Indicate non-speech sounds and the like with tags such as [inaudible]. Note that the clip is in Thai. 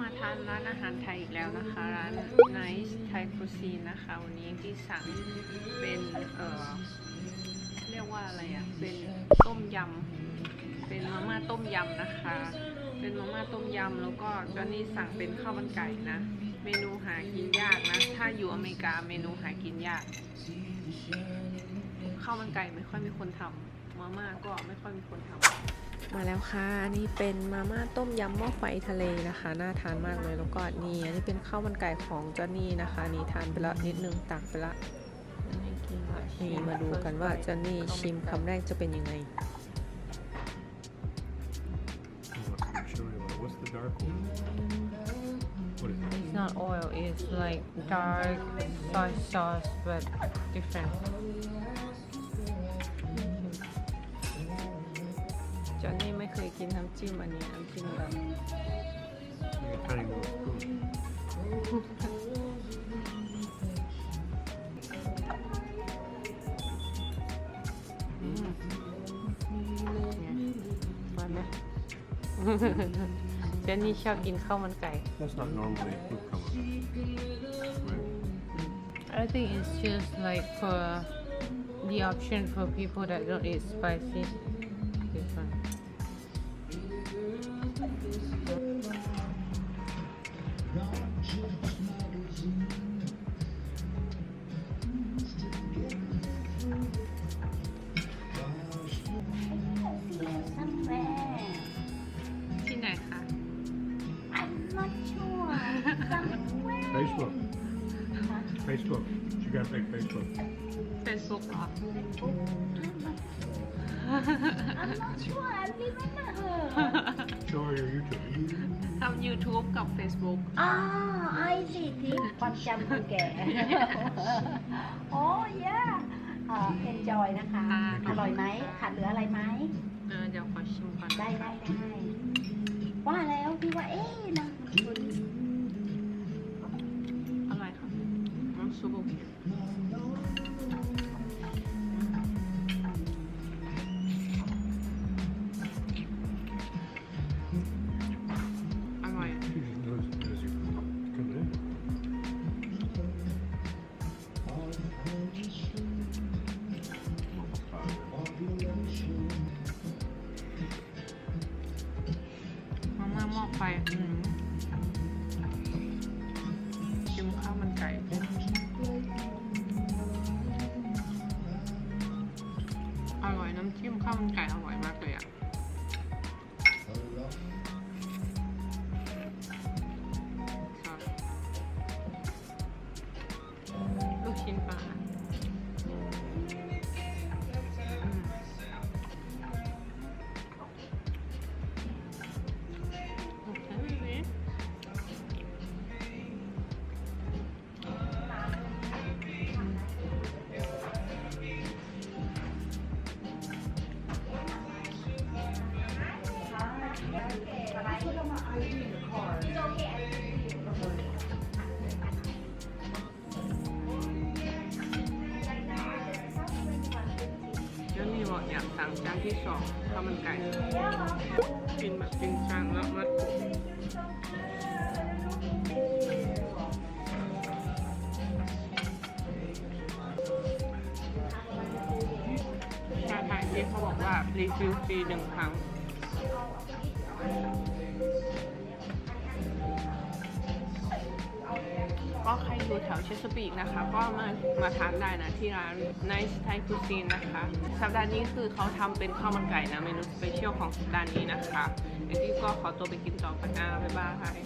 มาทานร้านอาหารไทยอีกแล้วนะคะ ร้าน Nice Thai Cuisine นะคะ วันนี้ที่สั่งเป็นเออเรียกว่าอะไรอะ เป็นต้มยำ เป็นมาม่าต้มยำนะคะ เป็นมาม่าต้มยำ แล้วก็จอนนี่สั่งเป็นข้าวมันไก่นะ เมนูหากินยากนะ ถ้าอยู่อเมริกาเมนูหากินยาก ข้าวมันไก่ไม่ค่อยมีคนทำ มาม่าก็ไม่ค่อยมีคนทำมาแล้วค่ะ อันนี้เป็นมาม่าต้มยำหม้อไฟทะเลนะคะ น่าทานมากเลย แล้วก็นี่อันนี้เป็นข้าวมันไก่ของจอนนี่นะคะ นี่ทานไปละนิดนึงตักไปละ นี่มาดูกันว่าจอนนี่ชิมคำแรกจะเป็นยังไง I'll show you what- What's the dark one? What is it? It's not oil it's like dark soy sauce but different นี่ไม่เคยกินน้ำจิ้มอันนี้น้ำจิ้มแบบ Like a tiny little spoon. อืมเนี่ยมันไหม เจนนี่ชอบกินข้าวมันไก่ [laughs] That's not normally would come up. Right. I think it's just like for the option for people that don't eat spicy. Somewhere. Facebook. Facebook. She got a big Facebook. Facebook เหรอ I'm not sure. I remember her. Show her your YouTube. ทำ YouTube กับ Facebook อ่าไอสิที่ความจำคนแก่โอ้ยเอ่อ enjoy นะคะค่ะอร่อยไหมขาดเหลืออะไรไหม เออเดี๋ยวขอชิมก่อนได้ได้ได้ว่าแล้วพี่ว่าเอ๊ะนะคุ super okay. มองไปอืมกินข้าวมันไก่ จิ้มข้าวมันไก่อร่อยมากเลย แล้วนี่บอกอยากสั่งจานที่สองข้าวมันไก่กินแบบจริงจังแล้วมัดชาไทยที่เขาบอกว่ารีฟิลฟรีหนึ่งครั้ง ใครอยู่แถวเชสปีกนะคะ ก็มามาทานได้นะที่ร้าน Nice Thai Cuisine นะคะ สัปดาห์นี้คือเขาทำเป็นข้าวมันไก่นะ เมนูสเปเชียลของสัปดาห์นี้นะคะเดี๋ยวพี่ก็ขอตัวไปกินต่อกันนะบ๊ายบาย